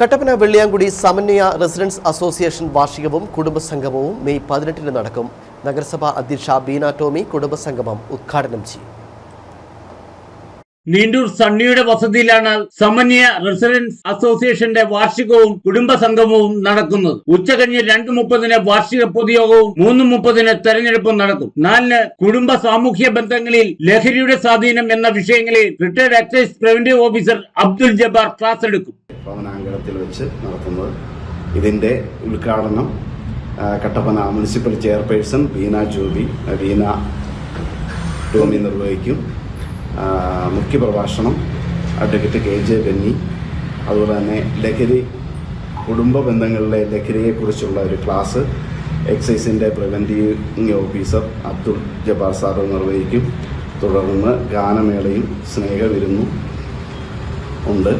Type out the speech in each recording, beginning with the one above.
കട്ടപ്പന വെള്ളിയാങ്കുടി സമന്വയ residence association വാർഷികവും കുടുംബസംഗമവും മെയ് പതിനെട്ടിന് നടക്കും. നഗരസഭാ അധ്യക്ഷ ബീന ടോമി കുടുംബസംഗമം ഉദ്ഘാടനം ചെയ്യും. നീണ്ടൂർ സണ്ണിയുടെ വസതിയിലാണ് സമന്വയ റെസിഡൻസ് അസോസിയേഷന്റെ വാർഷികവും കുടുംബസംഗമവും നടക്കുന്നത്. ഉച്ചകഴിഞ്ഞ് രണ്ട് മുപ്പതിന് വാർഷിക പൊതുയോഗവും മൂന്ന് മുപ്പതിന് തെരഞ്ഞെടുപ്പും നടക്കും. നാലിന് കുടുംബ സാമൂഹ്യ ബന്ധങ്ങളിൽ ലഹരിയുടെ സ്വാധീനം എന്ന വിഷയങ്ങളിൽ retired excise preventive officer Abdul Jabbar class എടുക്കും. ഭവനാങ്കണത്തിൽ വെച്ച് നടത്തുന്നത്. ഇതിന്റെ ഉദ്ഘാടനം കട്ടപ്പന മുനിസിപ്പൽ ചെയർപേഴ്സൺ ബീന ജോബി ബീന ടോമി നിർവഹിക്കും. മുഖ്യപ്രഭാഷണം അഡ്വക്കേറ്റ് കെ ജെ ബെന്നി. അതുപോലെ തന്നെ ലഹരി കുടുംബ ബന്ധങ്ങളിലെ ലഹരിയെക്കുറിച്ചുള്ള ഒരു class എക്സൈസിന്റെ preventive officer Abdul Jabbar sir നിർവഹിക്കും. തുടർന്ന് ഗാനമേളയും സ്നേഹവിരുന്നും ഉണ്ട്.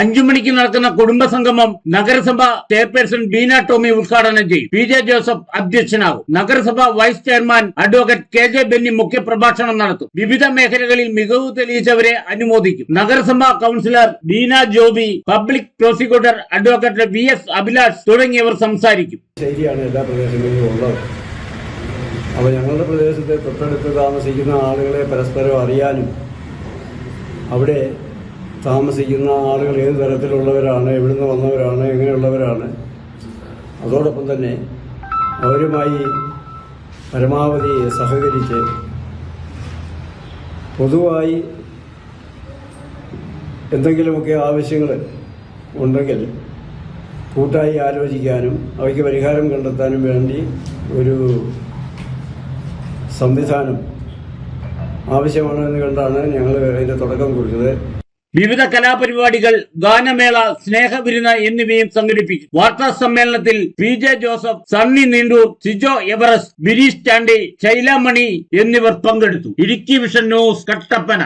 അഞ്ചു മണിക്ക് നടക്കുന്ന കുടുംബ സംഗമം നഗരസഭ ചെയർപേഴ്സൺ ബീന ടോമി ഉദ്ഘാടനം ചെയ്യും. പി ജെ ജോസഫ് അധ്യക്ഷനാകും. നഗരസഭ vice chairman advocate K J Benny മുഖ്യപ്രഭാഷണം നടത്തും. വിവിധ മേഖലകളിൽ മികവ് തെളിയിച്ചവരെ അനുമോദിക്കും. നഗരസഭാ councillor Beena Joby public prosecutor advocate V S Abhilash തുടങ്ങിയവർ സംസാരിക്കും. ശരിയാണ് എല്ലാ പ്രദേശങ്ങളിലും ഉള്ളത്. അപ്പോൾ ഞങ്ങളുടെ പ്രദേശത്തെ തൊട്ടടുത്ത് താമസിക്കുന്ന ആളുകളെ പരസ്പരം അറിയാനും അവിടെ താമസിക്കുന്ന ആളുകൾ ഏത് തരത്തിലുള്ളവരാണ് എവിടുന്ന് വന്നവരാണ് എങ്ങനെയുള്ളവരാണ്. അതോടൊപ്പം തന്നെ അവരുമായി പരമാവധി സഹകരിച്ച് പൊതുവായി എന്തെങ്കിലുമൊക്കെ ആവശ്യങ്ങൾ ഉണ്ടെങ്കിൽ കൂട്ടായി ആലോചിക്കാനും അവയ്ക്ക് പരിഹാരം കണ്ടെത്താനും വേണ്ടി ഒരു സംവിധാനം ആവശ്യമാണെന്ന് കണ്ടാണ് ഞങ്ങൾ അതിന്റെ തുടക്കം കുറിച്ചത്. വിവിധ കലാപരിപാടികൾ ഗാനമേള സ്നേഹവിരുന്ന എന്നിവയും സംഘടിപ്പിക്കും വാർത്താ സമ്മേളനത്തിൽ P J Joseph Sunny Neendoor Sijo Everest Bireesh Chandy Shailamani എന്നിവർ പങ്കെടുത്തു. Idukki vision news Kattappana.